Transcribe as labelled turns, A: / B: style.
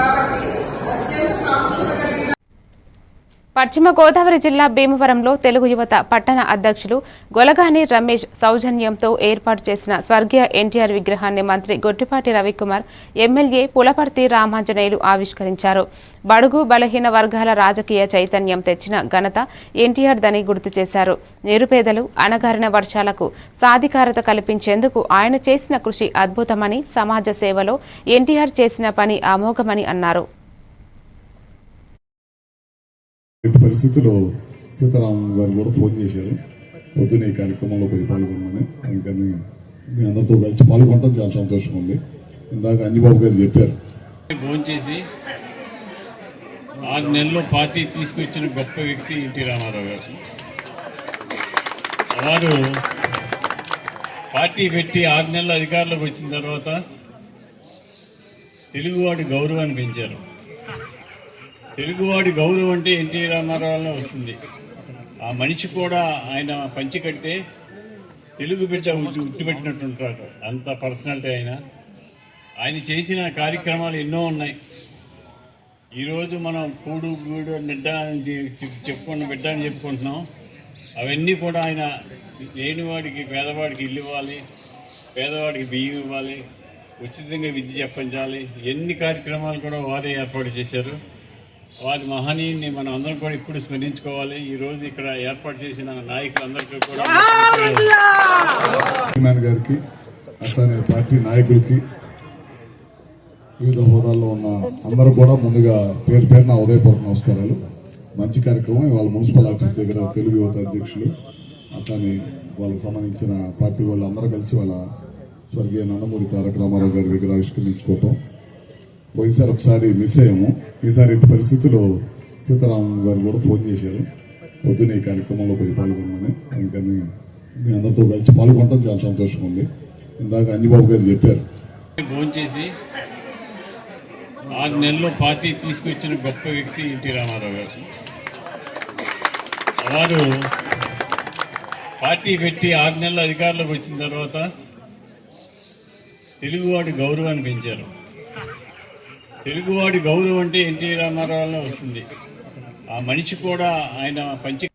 A: కాబట్టి అత్యంత ప్రాముఖ్యత కలిగిన
B: పశ్చిమ గోదావరి జిల్లా భీమవరంలో తెలుగు యువత పట్టణ అధ్యక్షులు గొలగాని రమేష్ సౌజన్యంతో ఏర్పాటు చేసిన స్వర్గీయ ఎన్టీఆర్ విగ్రహాన్ని మంత్రి గొట్టిపాటి రవికుమార్ ఎమ్మెల్యే పులపర్తి రామాంజనేయులు ఆవిష్కరించారు. బడుగు బలహీన వర్గాల రాజకీయ చైతన్యం తెచ్చిన ఘనత ఎన్టీఆర్ దని గుర్తు చేశారు. నిరుపేదలు అణగారిన వర్షాలకు సాధికారత కల్పించేందుకు ఆయన చేసిన కృషి అద్భుతమని సమాజ సేవలో ఎన్టీఆర్ చేసిన పని అమోఘమని అన్నారు.
C: ఇటు పరిస్థితుల్లో సీతారాం గారు కూడా ఫోన్ చేశారు. పొద్దున్న ఈ కార్యక్రమంలో పోయి పాల్గొన్నాను అందుకని మీ అందరితో కలిసి పాల్గొనడం చాలా సంతోషంగా ఉంది. ఇందాక అంజబాబు గారు చెప్పారు.
D: భోంచేసి ఆరు నెలల్లో పార్టీ తీసుకొచ్చిన గొప్ప వ్యక్తి ఎన్టీ రామారావు గారు. వారు పార్టీ పెట్టి ఆరు నెలల అధికారంలోకి వచ్చిన తర్వాత తెలుగువాడి గౌరవాన్ని పెంచారు. తెలుగువాడి గౌరవం అంటే ఎన్టీ రామారావులో వస్తుంది. ఆ మనిషి కూడా ఆయన పంచి కడితే తెలుగు బిడ్డ ఉట్టి- ఉట్టిపెట్టినట్టుంటారు అంత పర్సనాలిటీ ఆయన. ఆయన చేసిన కార్యక్రమాలు ఎన్నో ఉన్నాయి. ఈరోజు మనం కూడు గూడు నిడ్డ అని చెప్పుకున్న బిడ్డ అని చెప్పుకుంటున్నాం. అవన్నీ కూడా ఆయన లేనివాడికి పేదవాడికి ఇల్లు ఇవ్వాలి పేదవాడికి బియ్యం ఇవ్వాలి ఉచితంగా విద్య చెప్పించాలి. ఎన్ని కార్యక్రమాలు కూడా వారే ఏర్పాటు చేశారు. వారి మహనీయుని మనం అందరం కూడా ఇప్పుడు స్మరించుకోవాలి. ఈ రోజు ఇక్కడ ఏర్పాటు చేసిన నాయకులందరికీ కూడా
C: గారికి అట్లానే పార్టీ నాయకులకి వివిధ హోదాల్లో ఉన్న అందరూ కూడా ముందుగా పేరు పేరున ఉదయపూర్వక నమస్కారాలు. మంచి కార్యక్రమం ఇవాళ మున్సిపల్ ఆఫీస్ దగ్గర తెలుగు యువత అధ్యక్షులు అట్లానే వాళ్ళకి సంబంధించిన పార్టీ వాళ్ళు అందరూ కలిసి వాళ్ళ స్వర్గీయ నందమూరి తారక రామారావు గారి దగ్గర ఆవిష్కరించుకోవటం పోయినసారి ఒకసారి మిస్ అయ్యాము. ఈసారి పరిస్థితుల్లో సీతారాం గారు కూడా ఫోన్ చేశారు. పొద్దున్న ఈ కార్యక్రమంలో పోయి పాల్గొన్నాను అందుకని మీ అందరితో కలిసి పాల్గొనడం చాలా సంతోషంగా ఉంది. ఇందాక అంజబాబు గారు చెప్పారు.
D: ఫోన్ చేసి ఆరు నెలల్లో పార్టీ తీసుకొచ్చిన గొప్ప వ్యక్తి ఎన్టీ రామారావు గారు. వారు పార్టీ పెట్టి ఆరు నెలల అధికారంలోకి వచ్చిన తర్వాత తెలుగువాడి గౌరవాన్ని పెంచారు. తెలుగువాడి గౌరవం అంటే ఎన్టీ రామారావులో వస్తుంది. ఆ మనిషి కూడా ఆయన పంచి